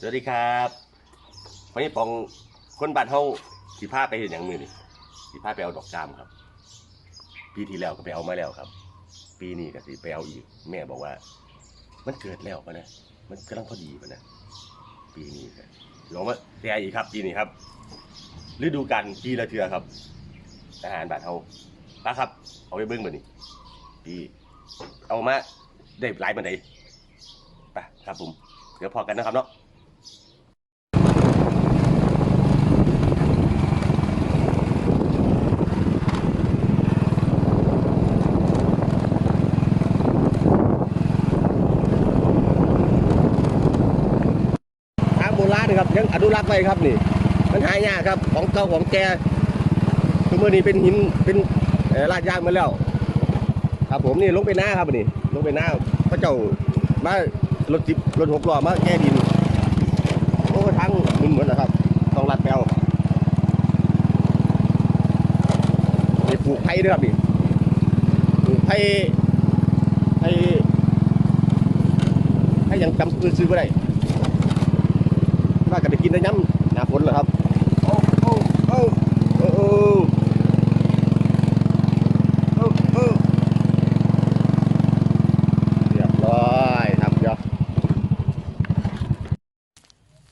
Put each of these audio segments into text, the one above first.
สวัสดีครับวันนี้ปองคนบ้านเฮาสีผ้าไปเห็นอย่างมือนี่สีผ้าไปเอาดอกจามครับ ปีที่แล้วก็ไปเอามาแล้วครับ ปีนี้ก็สิไปเอาอีก แม่บอกว่า มันเกิดแล้วปะนะมันกำลังพอดีปะนะปีนี้ก็ลองว่าแซ่อีกครับปีนี้ครับฤดูกาลปีละเทือครับ อาหารบ้านเฮาป้าครับ เอาไปเบิ้งมานี่ปีเอามาได้หลายมันไหนไปครับผมเดี๋ยวพอกันนะครับเนาะ ทางโบราณ นะครับยังอนุรักษ์ไว้ครับนี่ มันหายากครับของเก่าของแก่คือเมื่อนี้เป็นหินเป็นลาดยางมาแล้ว ครับผมนี่ลงไปหน้าครับนี่ลงไปหน้าพระเจ้ามารถจิบรถหกล้อมาแก้ดินโอ้ทางมึนเหมือนนะครับต้องลัดแปลวนี่ปลูกไผ่ด้วยครับนี่ปลูกไผ่ไผ่ไผ่ยังจำปืนซื้อไม่ได้่ากันไปกินได้ย้ำหนาฝนเหรอครับเรียบร้อยครับเดี๋ย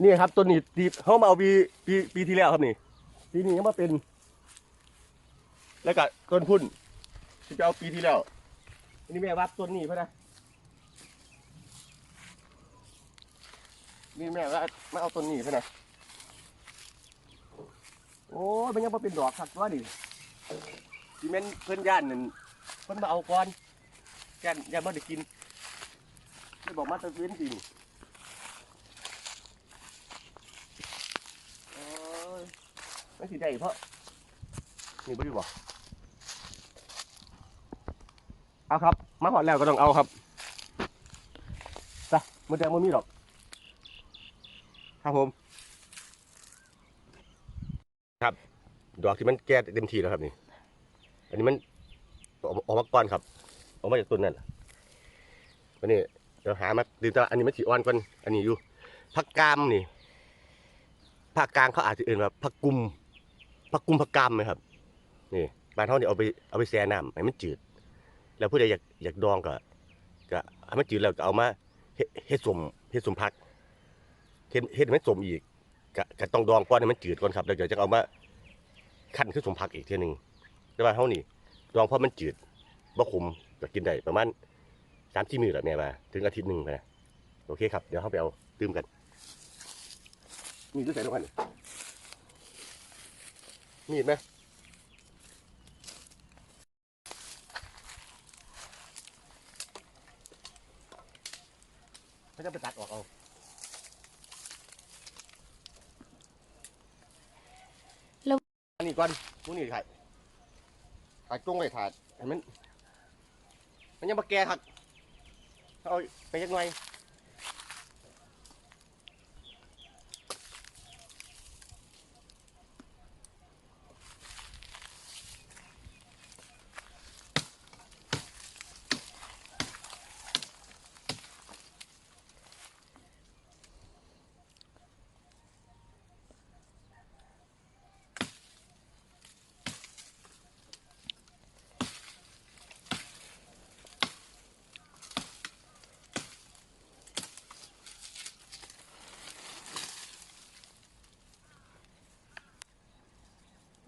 นี่ครับต้นนี้ที่เขามาเอาปีปีปีที่แล้วครับนี่ปีนี้ก็มาเป็น แล้วก็ต้นพุ่นที่จะเอาปีที่แล้วนี่แม่วัดต้นนี้เพื่อนะ นี่แม่ว่ามาเอาต้นนี้เพื่อนะโอ้ยมันยังมาเป็นดอกคักตัวนี่ที่แม่นเพื่อนย่านนั่นเพิ่นมาเอาก่อนย่านย่านมาได้กินไม่บอกมาตะเวนจริงโอ้ยไม่สิได้เพราะนี่บ่ได้บอกเอาครับ มาหอดแล้วก็ต้องเอาครับจ้ะมันแดงมันมีดอก ครับผม ครับ ดอกที่มันแก่เต็มทีแล้วครับนี่ อันนี้มันออกออกมาก่อนครับ ออกมาจากต้นนั่นวันนี้เดี๋ยวหามาดูแต่อันนี้มันสีอ่อนก่อนอันนี้อยู่ผักกามนี่ภาคกลางเขาอาจจะเอื่นว่าผักกุมผักกุมผักกามไหมครับ นี่บานเขาเนี่ยเอาไปเอาไปแช่น้ำให้มันจืด แล้วผู้ใดอยากอยากดองก็ก็ให้มันจืดแล้วก็เอามาเฮ็ดเฮ็ดสมเฮ็ดสมพัก เฮ็ดเฮ็ดให้มันสมอีกก็ก็ต้องดองก่อนให้มันจืดก่อนครับแล้วเดี๋ยวจะเอามาขั้นคือสมพักอีกเทีหนึงแต่ว่าเฮานี่ลองเพราะมันจืดบ่ขมก็กินได้ประมาณสามที่มือแหละแม่มาถึงอาทิตย์หนึ่งนะโอเคครับ เดี๋ยวเขาไปเอาตื้มกัน มีดด้วยใส่ลงไปมีดไหมเขาจะไปตัดออกเอา อันนี้ก่อนพวกนี้ถ่ายถ่ายจงไว้ถ่ายเห็นมัน มันยังมาแก่ครับเอาไปยังไง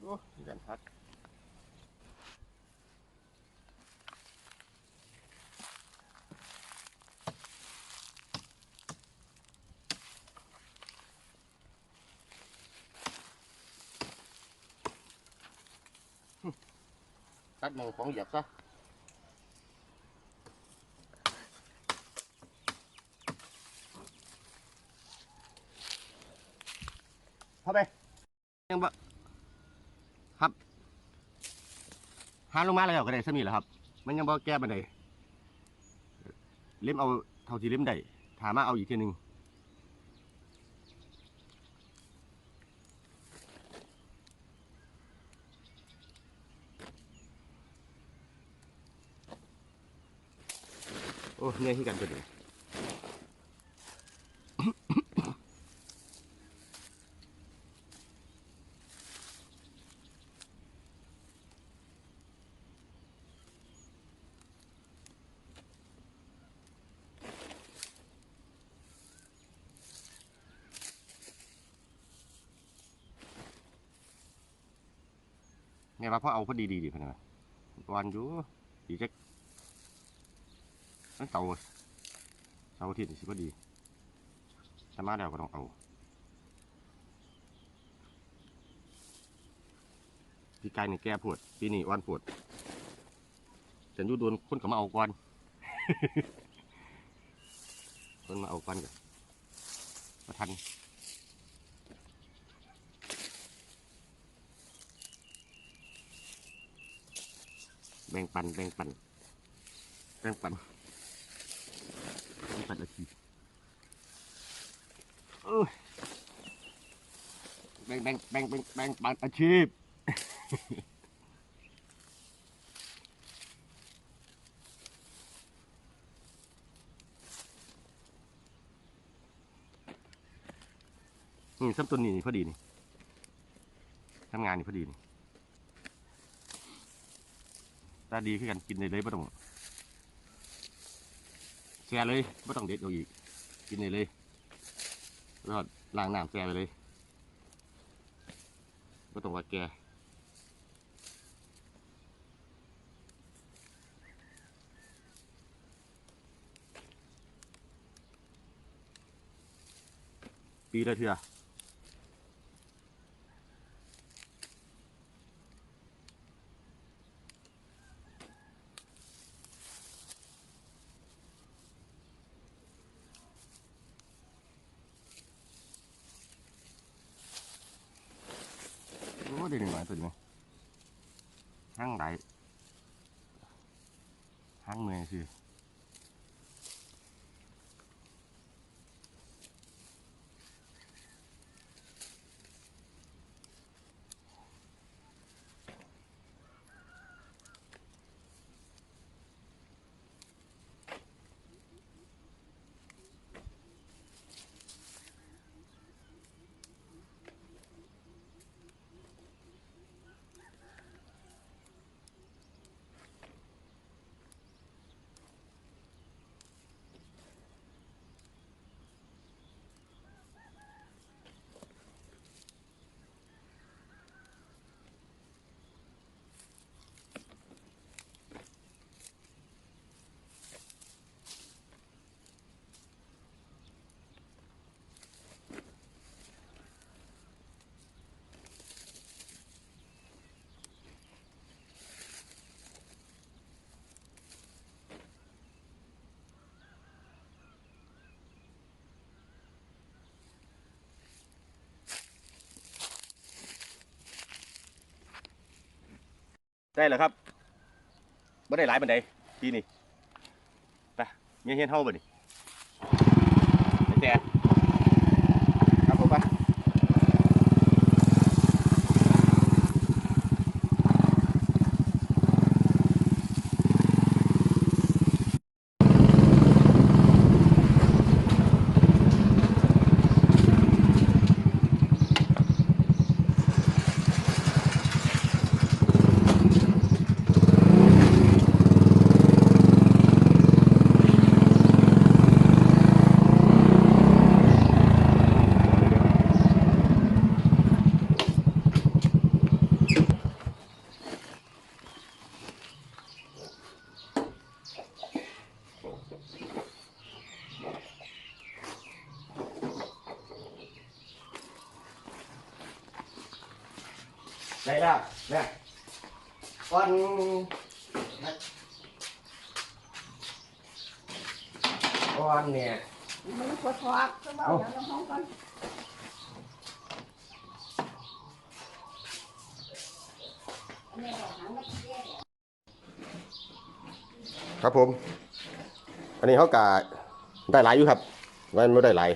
โอ้ยกันพักตัดหมองของเหยียบซะเข้าไปยังบ่ หาลงมาแล้วก็ได้สมีแหละครับ มันยังบ่แก้บันไดเล่มเอาเท่าที่เล่มได้ถามมาเอาอีกทีหนึ่งโอ้เนี่ยที่กันตัวเดียว นี่ยว่าพ่อเอาพอดีดีดีพนะวันอยู่ดีจักนั่นเสาเสาร์อาทิตย์นี่สิพอดีถ้ามาแล้วก็ต้องเอาปีกายนี่แก่ปวดปีนี้อ่อนปวดฉันอยู่โดนคนก็มาเอาก่อนคนมาเอาก่อนกันมาทัน แบ่งปัน แบ่งปัน แบ่งปัน แบ่งปันอาชีพเอ้ยแบ่งแบ่งแบ่งแบ่งแบ่งปันอาชีพนี่ซ้ำต้นนี้นี่พอดีนี่ทำงานนี่พอดีนี่ ตาดีขึ้นกันกินได้เลยไม่ต้องแช่เลยไม่ต้องเด็ดเอาอีก กินได้เลยแล้วล้างน้ำแช่ไปเลยไม่ต้องว่าแกปีละเทื่อ โอ้ได้หนึ่งหน่อยตั ไหมห้างไหลห้างเมื่อยสิได้แล้วครับไม่ได้หลายบันไดทีนี่ไปเมียเฮียนเท่าบ่นี่แต่ครับผมไป ได้แล้วเนี่ยก้อนก้อนเนี่ยมันปวดท้องก็บอกเดี๋ยวเราห้องก่อนครับผม อันนี้เขากะได้หลายอยู่ครับวันไม่ได้หลาย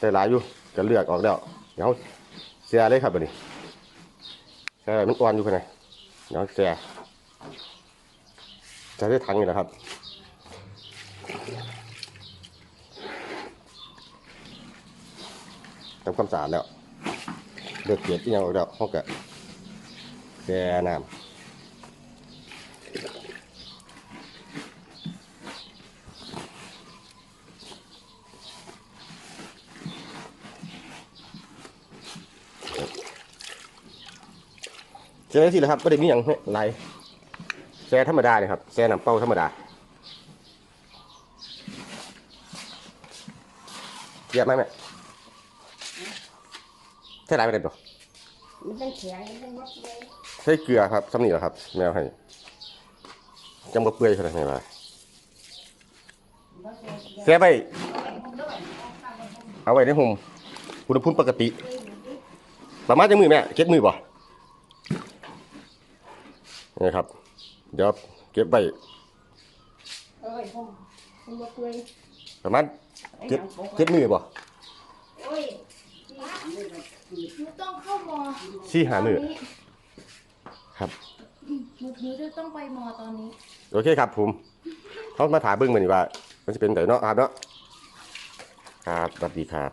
ได้หลายอยู่ก็เลือกออกแล้วเดี๋ยวเสียเลยครับอันนี้ เสียมันอ่อนอยู่ขนาดเดี๋ยวเสียจะได้ทังอยู่นะครับทำความสะอาดแล้วเดือกเกล็ดที่ยังออกแล้วเขากะแช่น้ำ แแช่ที่แหละครับไม่ได้มีอย่างไรแช่ธรรมดาเลยครับแช่น้ำเปล่าธรรมดาเยียบไหมแม่ใช่ไรไม่ได้ปะมันเป็นแข็งมันเป็นมดเลยใช้เกลือครับสำนีแหละครับ แมวให้จำบ่เปื่อยขนาดไหนวะแช่ไปเอาไว้ในห่มอุณหภูมิปกติ ประมาณจะมือแม่เก็บมือบ่ นี่ครับ เดี๋ยวเก็บไว้เอ้ยผมผมบ่เปื่อยประมาณไอ้เก็บหยังปกเก็บมือบ่โอ้ยหนูต้องเข้ามอสี่หามือตนนี้ครับหนูหนูจะต้องไปมอตอนนี้ โอเคครับผมเขามาถามเบิ้งมานี่ว่า มันจะเป็นไงเนาะครับเนาะครับสวัสดีครับ